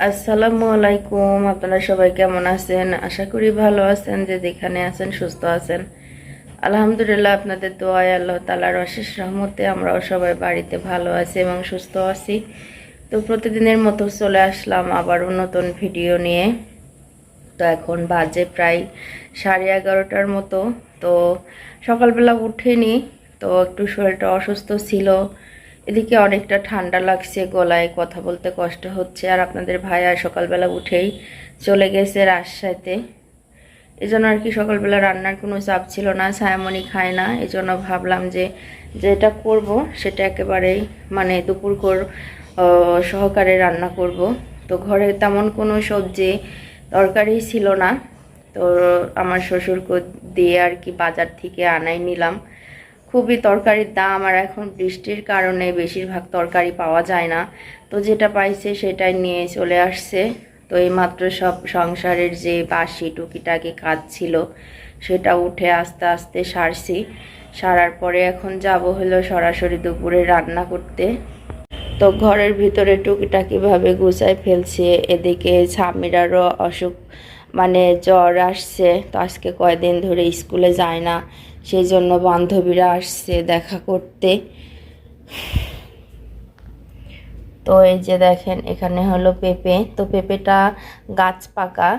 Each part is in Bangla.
আসসালামু আলাইকুম, আপনারা সবাই কেমন আছেন? আশা করি ভালো আছেন, যে যেখানে আছেন সুস্থ আছেন। আলহামদুলিল্লাহ, আপনাদের দোয়ায় আল্লাহ তালার অশেষ রহমতে আমরাও সবাই বাড়িতে ভালো আছি এবং সুস্থ আছি। তো প্রতিদিনের মতো চলে আসলাম আবারও নতুন ভিডিও নিয়ে। তো এখন বাজে প্রায় সাড়ে এগারোটার মতো। তো সকালবেলা উঠেনি, তো একটু শরীরটা অসুস্থ ছিল। এদিকে অনেকটা ঠান্ডা লাগছে, গলায় কথা বলতে কষ্ট হচ্ছে আর আপনাদের ভাইয়া সকালবেলা উঠেই চলে গেছে রাজশাহীতে। এই জন্য আর কি সকালবেলা রান্নার কোনো চাপ ছিল না, ছায়ামণি খায় না। এই জন্য ভাবলাম যে যেটা করব সেটা একেবারেই মানে দুপুর কর সহকারে রান্না করব। তো ঘরে তেমন কোনো সবজি তরকারি ছিল না। তো আমার শ্বশুরকে দিয়ে আর কি বাজার থেকে আনাই নিলাম। খুবই তরকারির দাম আর এখন বৃষ্টির কারণে বেশিরভাগ তরকারি পাওয়া যায় না। তো যেটা পাইছে সেটাই নিয়ে চলে আসছে। তো এইমাত্র সব সংসারের যে বাসি টুকিটাকি কাজ ছিল, সেটা উঠে আস্তে আস্তে সারছি। সারার পরে এখন যাব হলো সরাসরি দুপুরে রান্না করতে। তো ঘরের ভিতরে টুকিটাকিভাবে গুছাই ফেলছে। এদিকে স্বামীরারও অসুখ মানে জ্বর আসছে। তো আজকে কয়দিন ধরে স্কুলে যায় না। সেই জন্য বান্ধবীরা আসছে দেখা করতে। তো এই যে দেখেন, এখানে হলো পেঁপে। তো পেঁপেটা গাছ পাকা,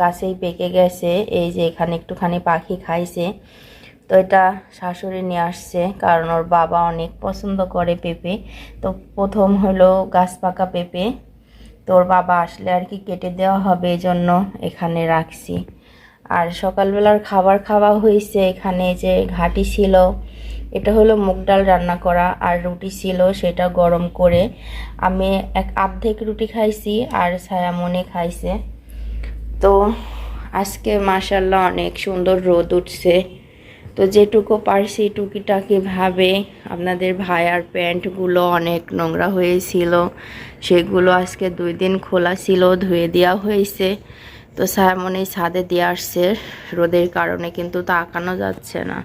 গাছেই পেকে গেছে। এই যে এখানে একটুখানি পাখি খাইছে। তো এটা শাশুড়ি নিয়ে আসছে, কারণ ওর বাবা অনেক পছন্দ করে পেঁপে। তো প্রথম হলো গাছ পাকা পেঁপে। তোর বাবা আসলে আর কি কেটে দেওয়া হবে, এই জন্য এখানে রাখছি। আর সকালবেলার খাবার খাওয়া হয়েছে এখানে যে ঘাটি ছিল, এটা হলো মুগ ডাল রান্না করা আর রুটি ছিল সেটা গরম করে। আমি এক আর্ধেক রুটি খাইছি আর ছায়ামনে খাইছে। তো আজকে মাসাল্লাহ অনেক সুন্দর রোদ উঠছে। তো যেটুকু পারছি টুকিটাকি ভাবে আপনাদের ভাইয়ার প্যান্টগুলো অনেক নোংরা হয়েছিল, সেগুলো আজকে দুই দিন খোলা ছিল, ধুয়ে দেওয়া হয়েছে। তো সায়ামনি ছাদে দিয়ে আসছে। রোদের কারণে কিন্তু তাকানো যাচ্ছে না।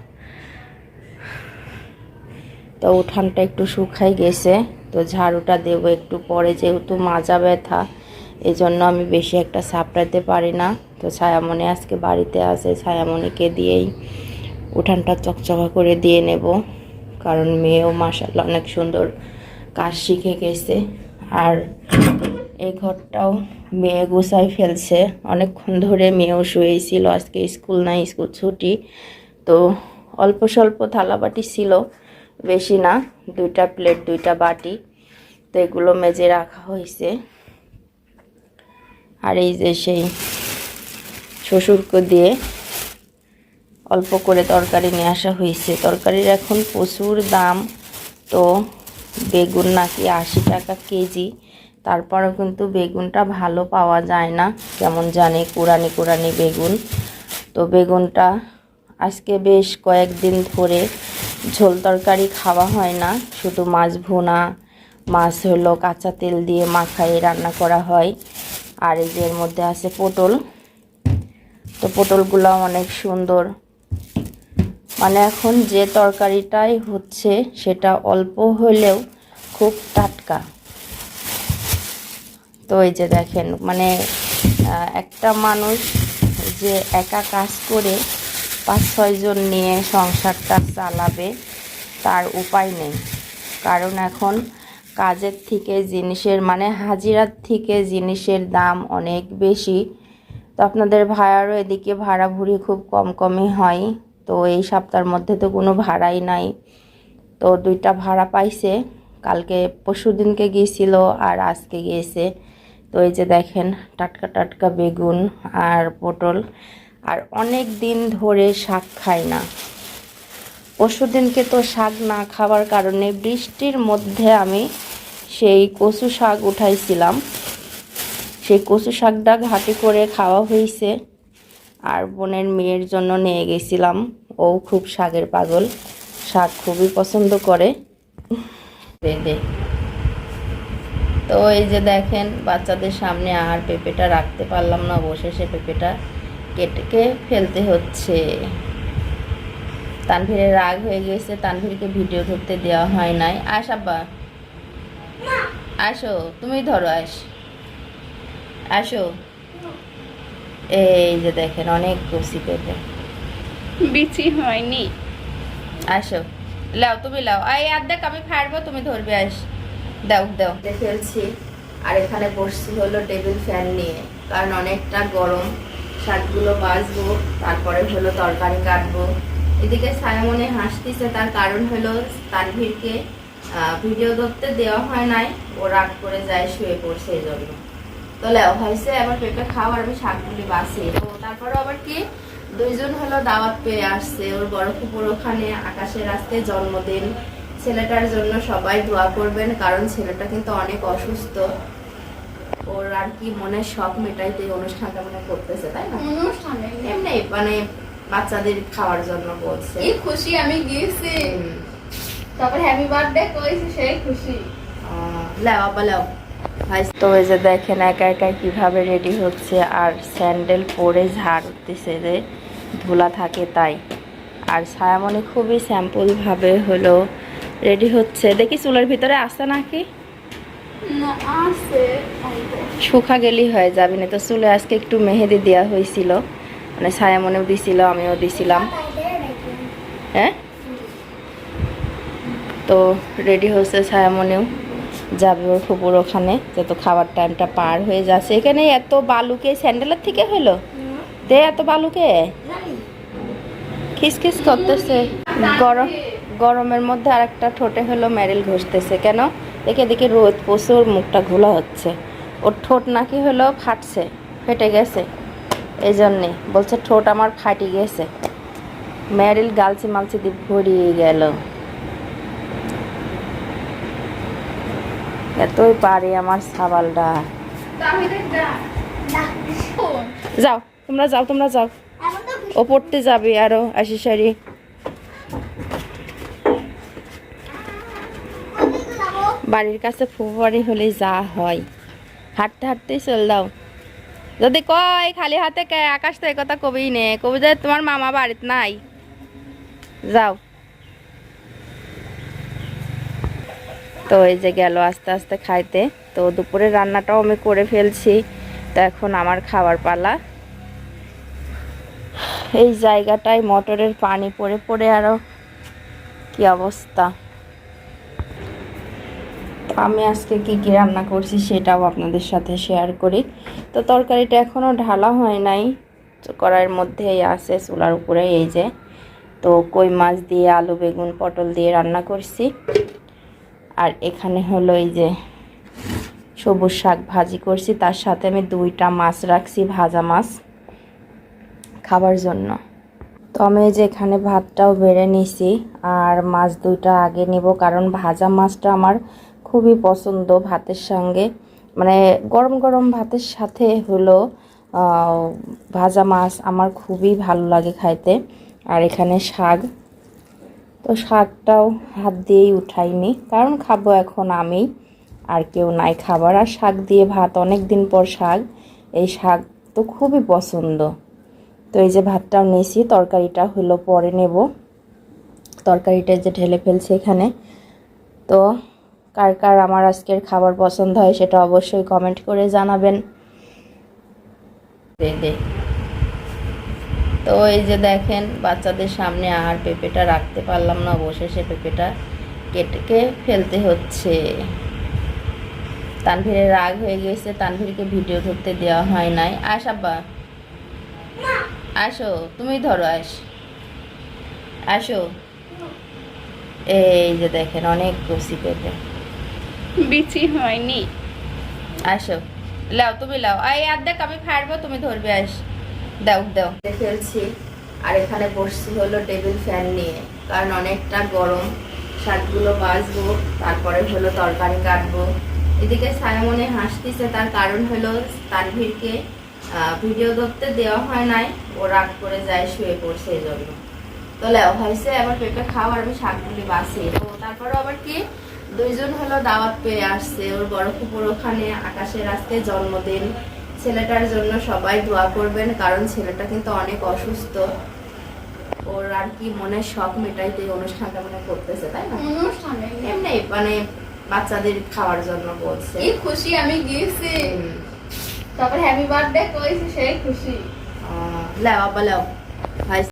তো উঠানটা একটু শুকাই গেছে। তো ঝাড়ুটা দেবো একটু পরে, যেহেতু মাজা ব্যথা এই জন্য আমি বেশি একটা সাপড়াতে পারি না। তো ছায়ামণি আজকে বাড়িতে আছে, ছায়ামণিকে দিয়েই উঠানটা চকচকা করে দিয়ে নেব। কারণ মেয়েও মাসাল্লাহ অনেক সুন্দর কাজ শিখে গেছে। আর এই ঘরটাও মেয়ে গুছাই ফেলছে। অনেকক্ষণ ধরে মেয়েও শুয়েছিল, আজকে স্কুল নাই, স্কুল ছুটি। তো অল্প স্বল্প থালাবাটি ছিল, বেশি না, দুইটা প্লেট, দুইটা বাটি। তো এগুলো মেজে রাখা হয়েছে। আর এই যে সেই শ্বশুরকে দিয়ে অল্প করে তরকারি নিয়ে আসা হয়েছে। তরকারির এখন প্রচুর দাম। তো বেগুন নাকি আশি টাকা কেজি। তারপরেও কিন্তু বেগুনটা ভালো পাওয়া যায় না। কেমন জানি কুরানি কুরানি বেগুন। তো বেগুনটা আজকে বেশ কয়েকদিন ধরে ঝোল তরকারি খাওয়া হয় না। শুধু মাছ ভুনা, মাছ হলো কাঁচা তেল দিয়ে মাখাই রান্না করা হয়। আর এই যে এর মধ্যে আছে পটল। তো পটলগুলো অনেক সুন্দর। মানে এখন যে তরকারিটাই হচ্ছে সেটা অল্প হলেও খুব টাটকা। তো এই যে দেখেন মানে একটা মানুষ যে একা কাজ করে পাঁচ ছয়জন নিয়ে সংসারটা চালাবে, তার উপায় নেই। কারণ এখন কাজের থেকে জিনিসের মানে হাজিরার থেকে জিনিসের দাম অনেক বেশি। তো আপনাদের ভাড়ারও এদিকে ভাড়া ভুড়ি খুব কম কমই হয়। তো এই সপ্তাহের মধ্যে তো কোনো ভাড়াই নাই। তো দুইটা ভাড়া পাইছে। কালকে পরশু দিনকে গিয়েছিল আর আজকে গিয়েছে। তো এই যে দেখেন, টাটকা টাটকা বেগুন আর পটল। আর অনেক দিন ধরে শাক খাই না। পরশু দিনকে তো শাক না খাওয়ার কারণে বৃষ্টির মধ্যে আমি সেই কচু শাক উঠাইছিলাম। সেই কচু শাকটা ঘাটি করে খাওয়া হয়েছে আর বোনের মেয়ের জন্য নিয়ে গেছিলাম। ও খুব শাকের পাগল, শাক খুবই পছন্দ করে। দে তো এই যে দেখেন বাচ্চাদের সামনে আর পেঁপেটা রাখতে পারলাম না বসে সে পেঁপেটা কেটে ফেলতে হচ্ছে। তানভীরের রাগ হয়ে গেছে তানভীরকে ভিডিও করতে দেওয়া হয় নাই। আস আব্বা। আসো তুমি ধরো আস। আসো। এই যে দেখেন অনেক কচি পেঁপে। বিচি হয়নি। আসো। লাও তুমি লাও। এই অর্ধেক আমি ফাড়বো তুমি ধরবে আস। দাও দাও। ফেলছি আর এখানে বসছি হলো টেবিল ফ্যান নিয়ে। কারণ অনেকটা গরম। শাকগুলো বাজবো তারপরে হলো তরকারি কাটবো। এদিকে সায়মনে হাসতিছে, তার কারণ হলো তানভীরকে ভিডিও ধরতে দেওয়া হয় নাই। ও রাগ করে যায়, শুয়ে পড়ছে এই জন্য। তো লেও হয়েছে আবার পেঁপে খাও আমি শাকগুলি বাসি তো তারপরে আবার কি? দুইজন হলো দাওয়াত পেয়ে আসছে। ওর বড় ফুপুর ওখানে আকাশের আজকে জন্মদিন। ছেলেটার জন্য সবাই দোয়া করবেন কারণ ছেলেটা কিন্তু অনেক অসুস্থ। ওর আর কি মনে শখ মেটাইতে এই অনুষ্ঠানটা মনে করতেছে তাই না? অনুষ্ঠানে। এমনি মানে বাচ্চাদের খাওয়ার জন্য বলছে। কি খুশি আমি গিয়েছি। তারপর হ্যাপি বার্থডে কইছি সেই খুশি। লাও আব্বা লাও। তো এই যে দেখেন একা একা কীভাবে রেডি হচ্ছে আর স্যান্ডেল পরে ঝাড় উঠতেছে যে ধুলা থাকে তাই। আর ছায়ামণি খুবই স্যাম্পল ভাবে হলো রেডি হচ্ছে। দেখি চুলের ভিতরে আসে নাকি? শুকা গেলি হয়ে যাবে না তো চুলে আজকে একটু মেহেদি দেওয়া হয়েছিল। মানে ছায়ামণিও দিছিল আমিও দিছিলাম। হ্যাঁ? তো রেডি হচ্ছে ছায়ামণিও যাবে ওর ফুপুর ওখানে। যত খাবার টাইমটা পার হয়ে যাচ্ছে। এখানে এত বালুকে স্যান্ডেলের থেকে হলো? দে এত বালুকে। খিসখিস করতেছে। গরম গরমের মধ্যে আর একটা ঠোঁটে হলো মেরিল ঘষতেছে কেন? দেখে দেখে রোদ প্রচুর মুখটা ঘোলা হচ্ছে। ওর ঠোঁট নাকি হলো ফাটছে ফেটে গেছে। এই জন্যে বলছে ঠোঁট আমার ফাটি গেছে। মেরিল গালছি মালছি দিয়ে ভরিয়ে গেল। এতই পারে আমার সাবালটা। যাও তোমরা যাও তোমরা যাও। ও পড়তে যাবে আরও আশি সারি বাড়ির কাছে ফুফারি হলে যা হয়। হাঁটতে, হাঁটতেই চল দাও যদি কয় খালি হাতে কে, আকাশ তো কথা কবেই নে। কবি যে তোমার মামা বাড়িতে নাই। যাও। তো এই যে গেল আস্তে আস্তে খাইতে। তো দুপুরে রান্নাটাও আমি করে ফেলছি। তো এখন আমার খাবার পালা। এই জায়গাটায় মোটরের পানি পড়ে পড়ে আরও কি অবস্থা? আমি আজকে কি কি রান্না করছি সেটাও আপনাদের সাথে শেয়ার করি। তো তরকারিটা এখনও ঢালা হয় নাই। কড়াইয়ের মধ্যেই আছে, চুলার উপরে এই যে। তো কই মাছ দিয়ে, আলু, বেগুন, পটল দিয়ে রান্না করছি। আর এখানে হলো এই যে সবুজ শাক ভাজি করছি। তার সাথে আমি দুইটা মাছ রাখছি, ভাজা মাছ খাবার জন্য। তো আমি এই যে এখানে ভাতটাও বেড়ে নিছি, আর মাছ দুইটা আগে নিব, কারণ ভাজা মাছটা আমার খুবই পছন্দ ভাতের সঙ্গে। মানে গরম গরম ভাতের সাথে হলো ভাজা মাছ আমার খুবই ভালো লাগে খাইতে। আর এখানে শাক। তো শাকটাও হাত দিয়েই উঠাইনি। কারণ খাব এখন আমি, আর কেউ নাই খাবার। আর শাক দিয়ে ভাত অনেক দিন পর শাক। এই শাক তো খুবই পছন্দ। তো এই যে ভাতটাও নিয়েছি, তরকারিটা হলো পরে নেব। তরকারিটা যে ঢেলে ফেলছে এখানে। তো কার কার আমার আজকের খাবার পছন্দ হয় সেটা অবশ্যই কমেন্ট করে জানাবেন। তো এই যে দেখেন, বাচ্চাদের সামনে আর পেঁপেটা রাখতে পারলাম না, বসে সে পেঁপেটা কেটে ফেলতে হচ্ছে। তানভীরের রাগ হয়ে গেছে তানভীরকে ভিডিও ধরতে দেওয়া হয় নাই। আস আব্বা। আসো, তুমি ধরো, আস। আসো। এই যে দেখেন, অনেক কচি পেঁপে। বিচি হয়নি। আসো। লাও তুমি লাও। এই অর্ধেক আমি ফাড়বো তুমি ধরবে আস। দাও দাও। ফেলছি আর এখানে বসছি হলো টেবিল ফ্যান নিয়ে। কারণ অনেকটা গরম শাকগুলো বাজবো তারপরে হলো তরকারি কাটবো। এদিকে সায়মনে হাসতিছে তার কারণ হলো তানভীরকে ভিডিও ধরতে দেওয়া হয় নাই ও রাগ করে যায় শুয়ে পড়ছে এই জন্য তো লেও হয়েছে আবার পেঁপে খাও আর আমি শাকগুলি বাসি তো তারপরে আবার কি? দুইজন হলো দাওয়াত পেয়ে আসছে ওর বড় ফুপুর ওখানে আকাশের আজকে জন্মদিন। ছেলেটার জন্য সবাই দোয়া করবেন কারণ ছেলেটা কিন্তু অনেক অসুস্থ। ওর আর কি মনে শখ মেটাইতে অনুষ্ঠানটা মনে করতেছে তাই না? অনুষ্ঠানে এমনি মানে বাচ্চাদের খাওয়ার জন্য বলছে। কি খুশি আমি গিয়েছি। তারপর হ্যাপি বার্থডে কইছি সেই খুশি। লেও। ভাই